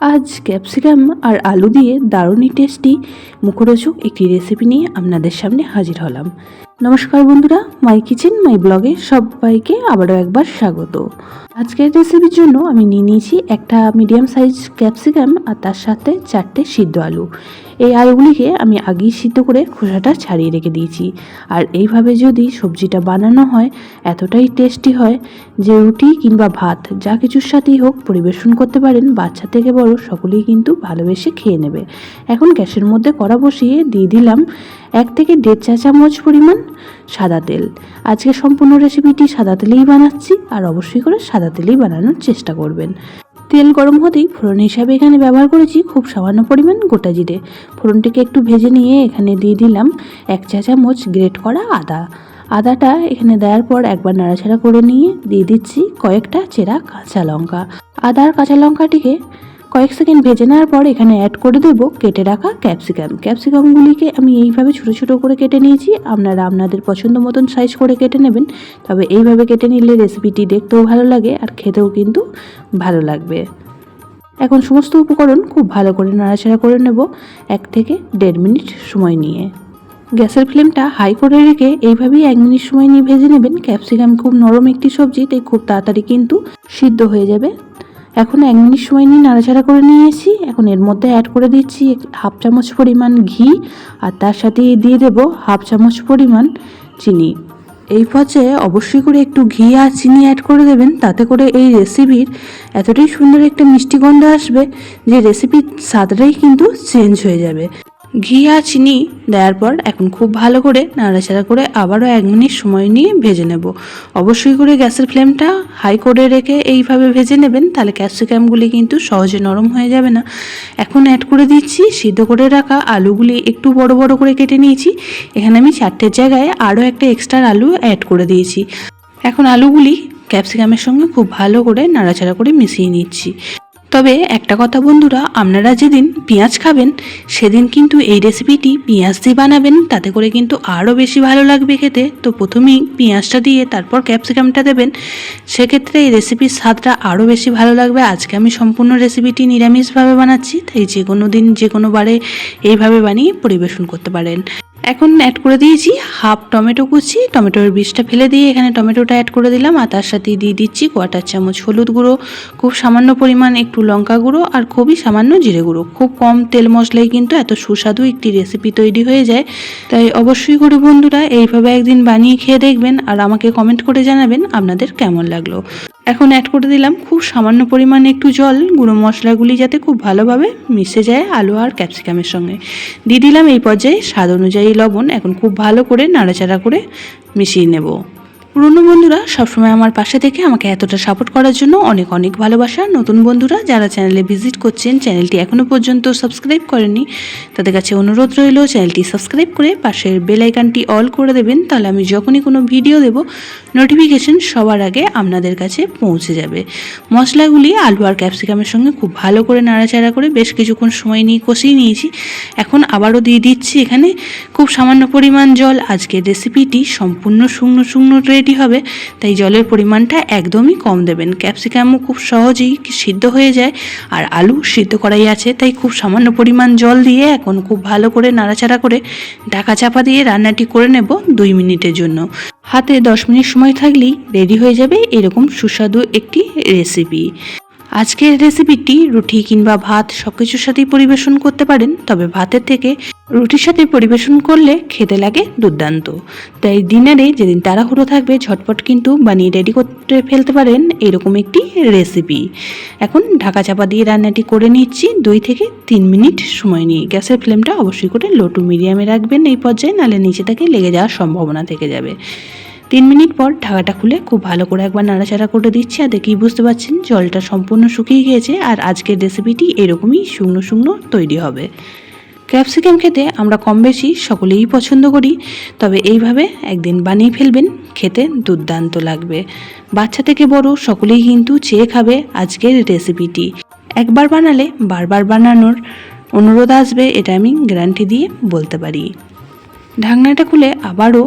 আজ ক্যাপসিকাম আর আলু দিয়ে দারুণই টেস্টি মুখরোচক একটি রেসিপি নিয়ে আপনাদের সামনে হাজির হলাম। নমস্কার বন্ধুরা মাই কিচেন মাই ব্লগে সবাইকে আবারও একবার স্বাগত। আজকের রেসিপির জন্য আমি নিয়ে নিয়েছি একটা মিডিয়াম সাইজ ক্যাপসিকাম আর তার সাথে চারটে সিদ্ধ আলু। এই আলুগুলিকে আমি আগেই সিদ্ধ করে খোসাটা ছাড়িয়ে রেখে দিয়েছি। আর এইভাবে যদি সবজিটা বানানো হয়, এতটাই টেস্টি হয় যে রুটি কিংবা ভাত, যা কিছুর সাথেই হোক পরিবেশন করতে পারেন, বাচ্চা থেকে বড় সকলেই কিন্তু ভালোবেসে খেয়ে নেবে। এখন গ্যাসের মধ্যে কড়া বসিয়ে দিয়ে দিলাম এক থেকে দেড় চা চামচ পরিমাণ সাদা তেল। আজকে সম্পূর্ণ রেসিপিটি সাদা তেলেই বানাচ্ছি, আর অবশ্যই করে সাদা তেলেই বানানোর চেষ্টা করবেন। তেল গরম হতেই ফোড়ন হিসাবে এখানে ব্যবহার করেছি খুব সামান্য পরিমাণ গোটা জিরে। ফোড়নটিকে একটু ভেজে নিয়ে এখানে দিয়ে দিলাম এক চা চামচ গ্রেট করা আদা। আদাটা এখানে দেওয়ার পর একবার নাড়াচাড়া করে নিয়ে দিয়ে দিচ্ছি কয়েকটা চেরা কাঁচা লঙ্কা। আদার কাঁচা লঙ্কাটিকে কয়েক সেকেন্ড ভেজে নেওয়ার পর এখানে অ্যাড করে দেবো কেটে রাখা ক্যাপসিকাম ক্যাপসিকামগুলিকে আমি এইভাবে ছোটো ছোটো করে কেটে নিয়েছি। আপনারা আপনাদের পছন্দ মতন সাইজ করে কেটে নেবেন। তবে এইভাবে কেটে নিলে রেসিপিটি দেখতেও ভালো লাগে আর খেতেও কিন্তু ভালো লাগবে। এখন সমস্ত উপকরণ খুব ভালো করে নাড়াচাড়া করে নেব এক থেকে দেড় মিনিট সময় নিয়ে। গ্যাসের ফ্লেমটা হাই করে রেখে এইভাবেই এক মিনিট সময় নিয়ে ভেজে নেবেন। ক্যাপসিকাম খুব নরম একটি সবজি, তাই খুব তাড়াতাড়ি কিন্তু সিদ্ধ হয়ে যাবে। এখন এক মিনিট সময় নিয়ে নাড়াচাড়া করে নিয়েছি এখন এর মধ্যে অ্যাড করে দিচ্ছি হাফ চামচ পরিমাণ ঘি আর তার সাথে দিয়ে দেব হাফ চামচ পরিমাণ চিনি। এই পর্যায়ে অবশ্যই করে একটু ঘি আর চিনি অ্যাড করে দেবেন, তাতে করে এই রেসিপির এতটাই সুন্দর একটা মিষ্টি গন্ধ আসবে যে রেসিপির স্বাদটাই কিন্তু চেঞ্জ হয়ে যাবে। ঘি আর চিনি দেওয়ার পর এখন খুব ভালো করে নাড়াচাড়া করে আবারও এক মিনিট সময় নিয়ে ভেজে নেব। অবশ্যই করে গ্যাসের ফ্লেমটা হাই করে রেখে এইভাবে ভেজে নেবেন, তাহলে ক্যাপসিকামগুলি কিন্তু সহজে নরম হয়ে যাবে না। এখন অ্যাড করে দিচ্ছি সিদ্ধ করে রাখা আলুগুলি একটু বড় বড় করে কেটে নিয়েছি। এখানে আমি চারটের জায়গায় আরও একটা এক্সট্রা আলু অ্যাড করে দিয়েছি। এখন আলুগুলি ক্যাপসিকামের সঙ্গে খুব ভালো করে নাড়াচাড়া করে মিশিয়ে নিচ্ছি। তবে একটা কথা বন্ধুরা, আপনারা যেদিন পেঁয়াজ খাবেন, সেদিন কিন্তু এই রেসিপিটি পেঁয়াজ দিয়ে বানাবেন, তাতে করে কিন্তু আরও বেশি ভালো লাগবে খেতে। তো প্রথমেই পেঁয়াজটা দিয়ে তারপর ক্যাপসিকামটা দেবেন। সেক্ষেত্রে এই রেসিপির স্বাদটা আরও বেশি ভালো লাগবে। আজকে আমি সম্পূর্ণ রেসিপিটি নিরামিষভাবে বানাচ্ছি, তাই যে কোনো দিন যে কোনো বারে এইভাবে বানিয়ে পরিবেশন করতে পারেন। এখন অ্যাড করে দিয়েছি হাফ টমেটো কুচি। টমেটোর বীজটা ফেলে দিয়ে এখানে টমেটোটা অ্যাড করে দিলাম। আর তার সাথে দিয়ে দিচ্ছি কোয়াটার চামচ হলুদ গুঁড়ো, খুব সামান্য পরিমাণ একটু লঙ্কা গুঁড়ো আর খুবই সামান্য জিরে গুঁড়ো। খুব কম তেল মশলাই কিন্তু এত সুস্বাদু একটি রেসিপি তৈরি হয়ে যায়। তাই অবশ্যই করে বন্ধুরা, এইভাবে একদিন বানিয়ে খেয়ে দেখবেন আর আমাকে কমেন্ট করে জানাবেন আপনাদের কেমন লাগল। এখন অ্যাড করে দিলাম খুব সামান্য পরিমাণে একটু জল, গুঁড়ো মশলাগুলি যাতে খুব ভালোভাবে মিশে যায় আলু আর ক্যাপসিকামের সঙ্গে। দিয়ে দিলাম এই পর্যায়ে স্বাদ অনুযায়ী লবণ এখন খুব ভালো করে নাড়াচাড়া করে মিশিয়ে নেব। পুরনো বন্ধুরা, সবসময় আমার পাশে থেকে আমাকে এতটা সাপোর্ট করার জন্য অনেক অনেক ভালোবাসা। নতুন বন্ধুরা, যারা চ্যানেলে ভিজিট করছেন চ্যানেলটি এখনও পর্যন্ত সাবস্ক্রাইব করেননি, তাদের কাছে অনুরোধ রইল চ্যানেলটি সাবস্ক্রাইব করে পাশের বেল আইকনটি অল করে দেবেন। তাহলে আমি যখনই কোনো ভিডিও দেব নোটিফিকেশন সবার আগে আপনাদের কাছে পৌঁছে যাবে। মশলাগুলি, আলু আর ক্যাপসিকামের সঙ্গে খুব ভালো করে নাড়াচাড়া করে বেশ কিছুক্ষণ সময় নিয়ে কষিয়ে নিয়েছি। এখন আবারও দিয়ে দিচ্ছি এখানে। খুব সামান্য পরিমাণ জল। আজকের রেসিপিটি সম্পূর্ণ শুকনো শুকনো রেডি হবে, তাই জলের পরিমাণটা একদমই কম দেবেন। ক্যাপসিকামও খুব সহজেই সিদ্ধ হয়ে যায়, আর আলু সিদ্ধ করাই আছে, তাই খুব সামান্য পরিমাণ জল দিয়ে এখন খুব ভালো করে নাড়াচাড়া করে ঢাকা চাপা দিয়ে রান্নাটি করে নেব দুই মিনিটের জন্য। হাতে দশ মিনিট সময় থাকলেই রেডি হয়ে যাবে এরকম সুস্বাদু একটি রেসিপি আজকের রেসিপিটি রুটি কিংবা ভাত সব কিছুর সাথেই পরিবেশন করতে পারেন, তবে ভাতের থেকে রুটির সাথে পরিবেশন করলে খেতে লাগে দুর্দান্ত। তাই ডিনারে যেদিন তাড়াহুড়ো থাকবে, ঝটপট কিন্তু বানিয়ে রেডি করতে ফেলতে পারেন এরকম একটি রেসিপি এখন ঢাকা চাপা দিয়ে রান্নাটি করে নিচ্ছি, দুই থেকে তিন মিনিট সময় নিয়ে। গ্যাসের ফ্লেমটা অবশ্যই করে লো টু মিডিয়ামে রাখবেন এই পর্যায়ে, নালে নিচে থেকে লেগে যাওয়ার সম্ভাবনা থেকে যাবে। তিন মিনিট পর ঢাকাটা খুলে খুব ভালো করে একবার নাড়াচাড়া করে দিচ্ছি আর দেখেই বুঝতে পারছেন জলটা সম্পূর্ণ শুকিয়ে গিয়েছে আর আজকের রেসিপিটি এরকমই শুকনো শুকনো তৈরি হবে। ক্যাপসিকাম খেতে আমরা কম বেশি সকলেই পছন্দ করি, তবে এইভাবে একদিন বানিয়ে ফেলবেন, খেতে দুর্দান্ত লাগবে। বাচ্চা থেকে বড় সকলেই কিন্তু চেয়ে খাবে আজকের রেসিপিটি। একবার বানালে বারবার বানানোর অনুরোধ আসবে, এটা আমি গ্যারান্টি দিয়ে বলতে পারি। ঢাকনাটা খুলে আবারও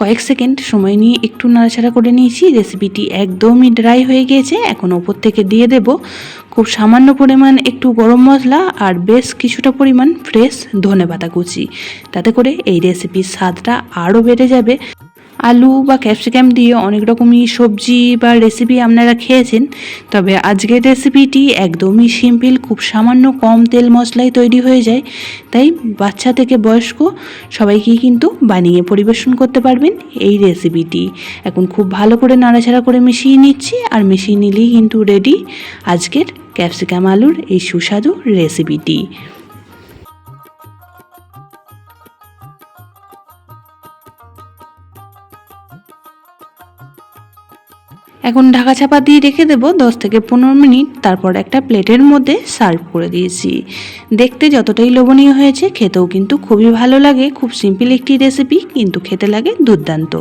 কয়েক সেকেন্ড সময় নিয়ে একটু নাড়াচাড়া করে নিয়েছি। রেসিপিটি একদমই ড্রাই হয়ে গিয়েছে। এখন ওপর থেকে দিয়ে দেব খুব সামান্য পরিমাণ একটু গরম মশলা আর বেশ কিছুটা পরিমাণ ফ্রেশ ধনে পাতা কুচি। তাতে করে এই রেসিপির স্বাদটা আরও বেড়ে যাবে। আলু বা ক্যাপসিকাম দিয়ে অনেক রকমই সবজি বা রেসিপি আপনারা খেয়েছেন। তবে আজকের রেসিপিটি একদমই সিম্পল খুব সামান্য কম তেল মশলায় তৈরি হয়ে যায়। তাই বাচ্চা থেকে বয়স্ক সবাইকেই কিন্তু বানিয়ে পরিবেশন করতে পারবেন এই রেসিপিটি এখন খুব ভালো করে নাড়াচাড়া করে মিশিয়ে নিচ্ছি আর মিশিয়ে নিলেই কিন্তু রেডি আজকের ক্যাপসিকাম আলুর এই সুস্বাদু রেসিপিটি এখন ঢাকা চাপা দিয়ে রেখে দেবো দশ থেকে পনেরো মিনিট। তারপর একটা প্লেটের মধ্যে সার্ভ করে দিয়েছি। দেখতে যতটাই লোভনীয় হয়েছে, খেতেও কিন্তু খুবই ভালো লাগে। খুব সিম্পল একটি রেসিপি কিন্তু খেতে লাগে দুর্দান্ত।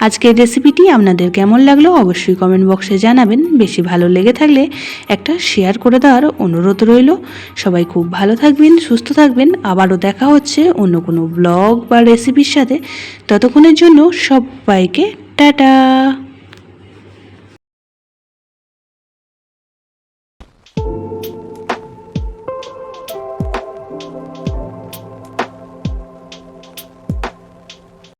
আজকের রেসিপিটি আপনাদের কেমন লাগল অবশ্যই কমেন্ট বক্সে জানাবেন। বেশি ভালো লেগে থাকলে একটা শেয়ার করে দেওয়ার অনুরোধ রইল। সবাই খুব ভালো থাকবেন, সুস্থ থাকবেন। আবারও দেখা হচ্ছে অন্য কোনো ব্লগ বা রেসিপির সাথে। ততক্ষণের জন্য সবাইকে টাটা!